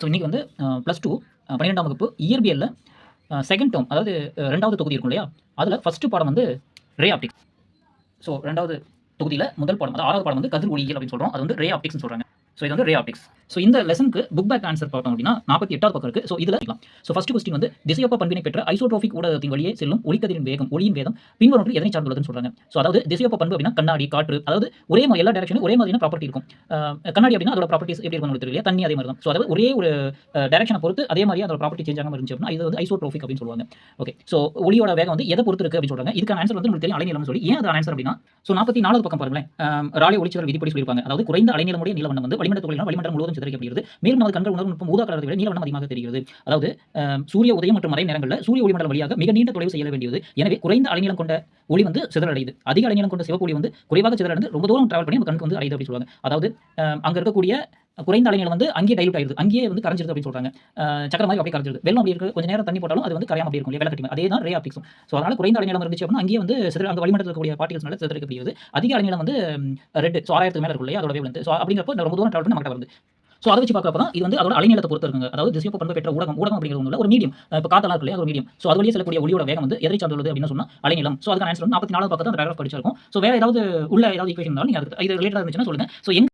So இன்றைக்கி வந்து plus two பன்னிரெண்டாம் வகுப்பு இயற்பியலில் செகண்ட் டேர்ம் அதாவது ரெண்டாவது தொகுதி இருக்கும் இல்லையா? அதில் ஃபஸ்ட்டு பாடம் வந்து ரே ஆப்டிக்ஸ் ஸோ ரெண்டாவது தொகுதியில் முதல் பாடம் அதாவது ஆறாவது பாடம் வந்து கதிர் ஒளியியல் அப்படின்னு சொல்கிறோம் அது வந்து ரே ஆப்டிக்ஸ்னு சொல்கிறாங்க ஸோ இது வந்து ரே ஆப்டிக்ஸ் ஸோ இந்த லெசனுக்கு புக் பேக் ஆன்சர் பார்த்தோம் அப்படின்னா நாற்பத்தி எட்டாவது பக்கம் இருக்குது ஸோ இதில் இருக்கலாம் ஸோ ஃபஸ்ட் கொஸ்டின் வந்து திசையொப்ப பண்பினை பெற்ற ஐசோட்ரோபிக் ஊடகத்தின் வழியே செல்லும் ஒளிக்கதிரின் வேகம் ஒளியின் வேகம் பின்வரும் எதனை சார்ந்துள்ளதுன்னு சொல்கிறாங்க ஸோ அதாவது திசையொப்ப பண்பு அப்படின்னா கண்ணாடி காற்று அதாவது ஒரே மாதிரி எல்லா டேரக்ஷனும் ஒரே மாதிரியான ப்ராப்பர்ட்டி இருக்கும். கண்ணாடி அப்படின்னா அதோட ப்ராப்பர்ட்டிஸ் எப்படி இருக்கும் தெரியல தண்ணி அதே மாதிரி தான். ஸோ அதாவது ஒரே ஒரு டேரக்ஷனை பொறுத்து அதே மாதிரி அதோட ப்ராப்பர்ட்டி சேஞ்ச் ஆகாமல் இருந்துச்சு அப்படின்னா இது வந்து ஐசோட்ரோபிக் அப்படின்னு சொல்லுவாங்க. ஓகே ஸோ ஒளியோட வேகம் வந்து எதை பொறுத்து இருக்கு அப்படின்னு சொல்கிறாங்க இதுக்கான ஆன்சர் வந்து உங்களுக்கு தெரியும் அலைநிலம்னு சொல்லி. ஏன் அது ஆன்சர் அப்படின்னா ஸோ நாற்பத்தி நாலாவது பக்கம் பாருங்களேன். ராலி ஒளிச்சிதல் விதிப்படி சொல்லியிருப்பாங்க. அதாவது குறைந்த அலைநிலமுடைய நீலவண்ணம் வந்து வளிமண்டல துகளினால் வளிமண்டலம் முழுவதும் சிதறிக்கப்படுகிறது மேலும் நமது கண்கள் உணர்வு நுட்பம் ஊதா கலரை விட நீலவண்ணம் அதிகமாக தெரிகிறது. அதாவது சூரிய உதயம் மற்றும் மறை நேரங்களில் சூரிய ஒளிமண்டலம் வழியாக மிக நீண்ட தொலைவு செய்ய வேண்டியது. எனவே குறைந்த அலைநீளம் கொண்ட ஒளி வந்து சிதறடையுது அதிக அலைநீளம் கொண்ட சிவப்பு ஒளி வந்து குறைவாக சிதறடைந்து ரொம்ப தூரம் டிராவல் பண்ணி நம்ம கண்ணுக்கு வந்து அடையுது அப்படின்னு சொல்லுவாங்க. அதாவது அங்கே அங்க இருக்கக்கூடிய குறைந்த அலைநீளம் வந்து அங்கேயே டைலூட் ஆயிருது அங்கேயே வந்து கரைஞ்சிருது அப்படின்னு சொல்றாங்க. சக்கர மாதிரி அப்படியே கரைஞ்சிருது. வெள்ளம் அப்படி இருக்கு. கொஞ்சம் நேரம் தண்ணி போட்டாலும் அது வந்து கரையாம அப்படி இருக்கும் இல்லையா? வெள்ளக்கட்டி அதே தான் ரே ஆப்டிக்ஸும். ஸோ அதனால குறைந்த அலைநீளம் இருந்துச்சு அப்படின்னா அங்கேயே வந்து சிதற அங்கே வளிமண்டலத்தில் இருக்கக்கூடிய பார்ட்டிகல்ஸ்னால சிதறக்கப்படுகிறது அதிக அலைநீளம் வந்து ரெட் ஸோ ஆயிரத்துக்கு மேலே இருக்கும் இல்லையா? அதோட வந்து ஸோ அப்படிங்கிறப்போ ரொம்ப தூரம் ட்ராவல் பண்ணி நம்மகிட்ட வருது. ஸோ அதை வச்சு பார்க்குறப்ப தான் இது வந்து அதோட அலைநீளத்தை பொறுத்து இருக்குங்க. அதாவது திசையொப்ப பண்பு பெற்ற ஊடகம் ஊடகம் அப்படிங்கிறது ஒண்ணுல ஒரு மீடியம் இப்போ காத்தலாம் இருக்கு இல்லையா? ஒரு மீடியம் ஸோ அது வழியே செல்லக்கூடிய ஒளியோட வேகம் வந்து எதிரை சார்ந்துள்ளது அப்படின்னு சொன்னால் அலைநீளம். ஸோ அதுக்கான ஆன்சர் வந்து நாற்பத்தி நாலாவது பக்கத்தில் அந்த பேராகிராஃப் படிச்சிருக்கும். ஸோ வேறு ஏதாவது உள்ள ஏதாவது ஈக்குவேஷன் இருந்தாலும் நீங்கள் அதுக்கு இது ரிலேட்டடாக இருந்துச்சுன்னா சொல்லுங்கள் ஸோ எங்க